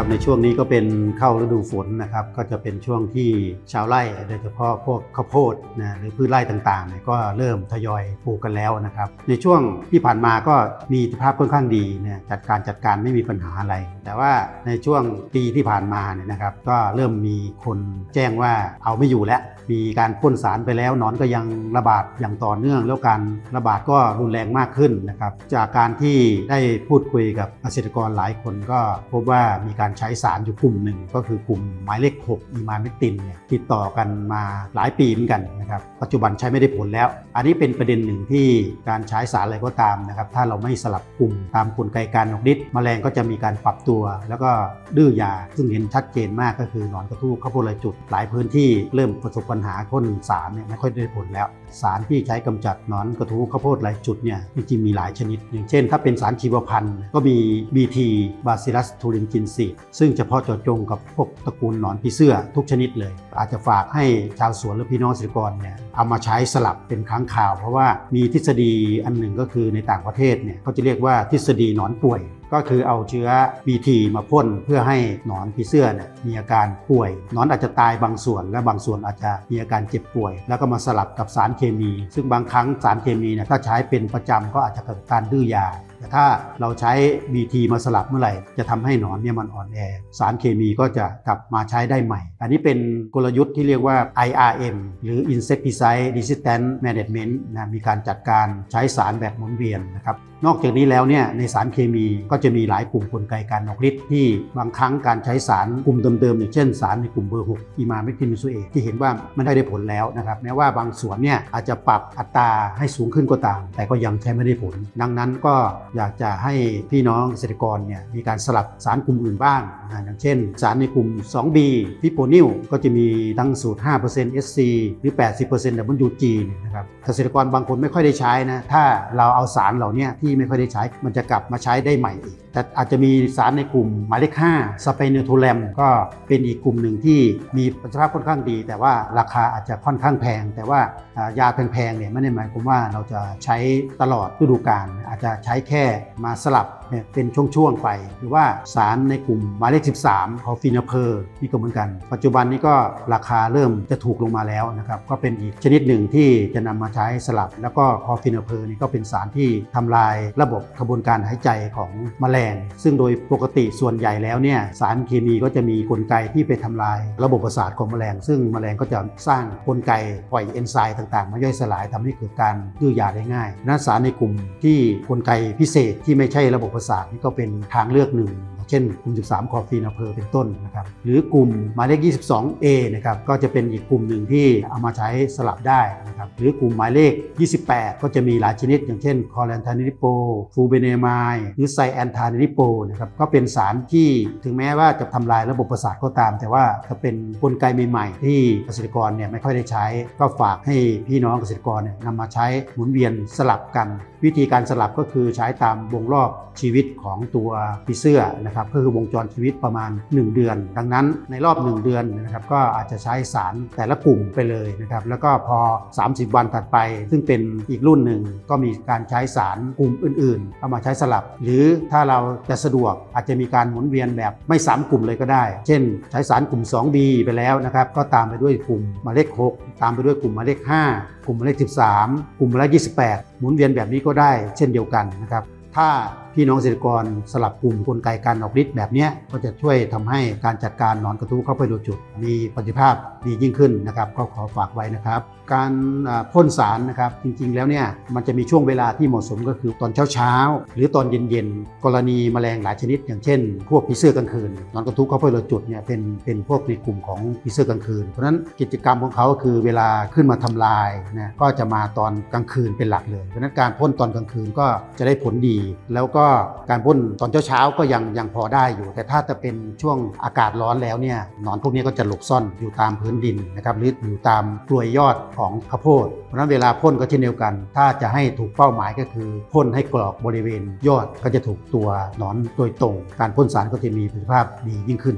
ครับในช่วงนี้ก็เป็นเข้าฤดูฝนนะครับก็จะเป็นช่วงที่ชาวไร่โดยเฉพาะพวกข้าวโพดนะหรือพืชไร่ต่างๆเนี่ยก็เริ่มทยอยปลูกกันแล้วนะครับในช่วงที่ผ่านมาก็มีสภาพค่อนข้างดีนะจัดการจัดการไม่มีปัญหาอะไร แต่ว่าในช่วงปีที่ผ่านมาเนี่ยนะครับก็เริ่มมีคนแจ้งว่าเอาไม่อยู่แล้ว มีการพ่นสารไปแล้วหนอนก็ยังระบาดอย่างต่อเนื่องแล้วการระบาดก็รุนแรงมากขึ้นนะครับจากการที่ได้พูดคุยกับเกษตรกรหลายคนก็พบว่ามีการใช้สารอยู่กลุ่มหนึ่งก็คือกลุ่มหมายเลข 6 อีมาเมตินเนี่ยติดต่อกันมาหลายปีเหมือนกันนะครับปัจจุบันใช้ไม่ได้ผลแล้ว อันนี้เป็นประเด็นหนึ่งที่การใช้สารอะไรก็ตามนะครับถ้าเราไม่สลับกลุ่มตามกลไกการออกฤทธิ์แมลงก็จะมีการปรับตัว แล้วก็ดื้อยาซึ่งเห็นชัดเจนมากก็คือหนอนกระทู้ข้าวโพดลายจุดหลายพื้นที่เริ่มประสบปัญหาพ่นสารเนี่ยไม่ค่อยได้ผลแล้ว สารที่ใช้กำจัดนอนกระทู้ข้าวโพดหลายจุดเนี่ยจริงๆมีหลายชนิด อย่างเช่น ถ้าเป็นสารชีวพันธุ์ก็มี BT Bacillus thuringiensis ซึ่งเฉพาะเจาะจงกับพวกตระกูลหนอนผีเสื้อทุกชนิดเลย อาจจะฝากให้ชาวสวนหรือพี่น้องเกษตรกรเนี่ยเอามาใช้สลับเป็นครั้งข่าว เพราะว่ามีทฤษฎีอันหนึ่งก็คือในต่างประเทศเนี่ยเขาจะเรียกว่าทฤษฎีหนอนป่วย ก็คือเอาเชื้อ BT มาพ่นเพื่อให้หนอนผีเสื้อเนี่ยมีอาการป่วยหนอนอาจจะตายบางส่วน และบางส่วนอาจจะมีอาการเจ็บป่วย แล้วก็มาสลับกับสารเคมี ซึ่งบางครั้งสารเคมีเนี่ยถ้าใช้เป็นประจำก็อาจจะเกิดการดื้อยา แต่ถ้าเราใช้ BT มาสลับเมื่อไหร่ จะทำให้หนอนเนี่ยมันอ่อนแอ สารเคมีก็จะกลับมาใช้ได้ใหม่ อันนี้เป็นกลยุทธ์ที่เรียกว่า IRM หรือ Insecticide Resistant Management นะมีการจัดการใช้สารแบบหมุนเวียนนะครับนอกจากนี้แล้วเนี่ยในสารเคมีก็จะมีหลายกลุ่มกลไกการออกฤทธิ์ที่บางครั้งการใช้สารกลุ่มเดิมๆอย่างเช่นสารในกลุ่มเบอร์6อีมาเมทินมิโซเอทที่เห็นว่ามันได้ได้ผลแล้วนะครับแม้ว่าบางส่วนเนี่ยอาจจะปรับอัตราให้สูงขึ้นก็ตาม แต่ก็ยังใช้ไม่ได้ผล ดังนั้นก็อยากจะให้พี่น้องเกษตรกรเนี่ยมีการสลับสารกลุ่มอื่นบ้างอ่าอย่างเช่น สารในกลุ่ม 2B พิโปนิลก็จะมีทั้งสูตร 5% SC หรือ 80% WG เนี่ยนะครับเกษตรกรบางคนไม่ค่อยได้ใช้นะถ้าเราเอาสารเหล่านี้ที่ไม่ค่อยได้ใช้มันจะกลับมาใช้ได้ใหม่อีก แต่อาจจะมีสารในกลุ่มหมายเลข5สเปเนโทแรมก็เป็นอีกกลุ่มหนึ่งที่มีประสิทธิภาพค่อนข้างดี แต่ว่าราคาอาจจะค่อนข้างแพง แต่ว่าอ่ายาแพงๆเนี่ยไม่ได้หมายความว่าเราจะใช้ตลอดฤดูกาลอาจจะใช้แค่มาสลับ เนี่ยเป็นช่วงๆไป หรือว่าสารในกลุ่มหมายเลข 13 คอฟินาเพอร์นี่ก็เหมือนกัน ปัจจุบันนี้ก็ราคาเริ่มจะถูกลงมาแล้วนะครับก็เป็นอีกชนิดหนึ่งที่จะนำมาใช้สลับ แล้วก็คอฟินาเพอร์นี่ก็เป็นสารที่ทำลายระบบกระบวนการหายใจของแมลง ซึ่งโดยปกติส่วนใหญ่แล้วเนี่ยสารเคมีก็จะมีกลไกที่ไปทำลายระบบประสาทของแมลง ซึ่งแมลงก็จะสร้างกลไกปล่อยเอนไซม์ต่างๆ มาย่อยสลายทำให้เกิดการดื้อยาได้ง่ายนั้นสารในกลุ่มที่กลไกพิเศษที่ไม่ใช่ระบบประสาทนี่ก็เป็นทางเลือกหนึ่ง เช่นกลุ่ม 13 คอฟีนาเพอร์เป็นต้นนะครับหรือกลุ่มหมายเลข 22A นะครับก็จะเป็นอีกกลุ่มหนึ่งที่เอามาใช้สลับได้นะครับหรือกลุ่มหมายเลข 28 ก็จะมีหลายชนิด อย่างเช่นคอแลนทานิลิโปฟูเบเนมายหรือไซแอนทานิลิโปนะครับก็เป็นสารที่ถึงแม้ว่าจะทำลายระบบประสาทก็ตาม แต่ว่าจะเป็นกลไกใหม่ๆ ที่เกษตรกรเนี่ยไม่ค่อยได้ใช้ ก็ฝากให้พี่น้องเกษตรกรเนี่ยนำมาใช้หมุนเวียนสลับกัน วิธีการสลับก็คือใช้ตามวงรอบชีวิตของตัวผีเสื้อนะครับก็คือวงจรชีวิตประมาณ 1 เดือน ดังนั้นในรอบ 1 เดือนนะครับก็อาจจะใช้สารแต่ละกลุ่มไปเลยนะครับแล้วก็พอ 30 วันถัดไป ซึ่งเป็นอีกรุ่นหนึ่งก็มีการใช้สารกลุ่มอื่นๆเอามาใช้สลับ หรือถ้าเราจะสะดวกอาจจะมีการหมุนเวียนแบบไม่ซ้ำกลุ่มเลยก็ได้ เช่น ใช้สารกลุ่ม 2B ไปแล้วนะครับก็ตามไปด้วยกลุ่มหมายเลข 6 ตามไปด้วยกลุ่มหมายเลข 5 กลุ่มหมายเลข 13 กลุ่มหมายเลข 28 หมุนเวียนแบบนี้ก็ได้เช่นเดียวกันนะครับถ้าพี่น้องเกษตรกรสลับกลุ่มกลไกการออกฤทธิ์แบบนี้ก็จะช่วยทำให้การจัดการหนอนกระทู้เข้าไปโดยจุด มีประสิทธิภาพดียิ่งขึ้นนะครับ ก็ขอฝากไว้นะครับ การพ่นสารนะครับจริงๆ แล้วเนี่ยมันจะมีช่วงเวลาที่เหมาะสมก็คือตอนเช้าๆหรือตอนเย็นๆ กรณีแมลงหลายชนิด อย่างเช่น พวกผีเสื้อกลางคืนหนอนกระทู้เข้าไปโดยจุดเนี่ยเป็นเป็นพวกในกลุ่มของผีเสื้อกลางคืน เพราะฉะนั้นกิจกรรมของเขาก็คือเวลาขึ้นมาทำลายนะก็จะมาตอนกลางคืนเป็นหลักเลยเพราะนั้นการพ่นตอนกลางคืนก็จะได้ผลดีแล้วก็การพ่นตอนเช้าๆก็ยังยังพอได้อยู่ แต่ถ้าจะเป็นช่วงอากาศร้อนแล้วเนี่ยหนอนพวกนี้ก็จะหลบซ่อนอยู่ตามพื้นดินนะครับหรืออยู่ตามกลวยยอดของข้าวโพดเพราะฉะนั้นเวลาพ่นก็เช่นเดียวกัน ถ้าจะให้ถูกเป้าหมายก็คือพ่นให้กรอกบริเวณยอดก็จะถูกตัวหนอนโดยตรง การพ่นสารก็จะมีประสิทธิภาพดียิ่งขึ้น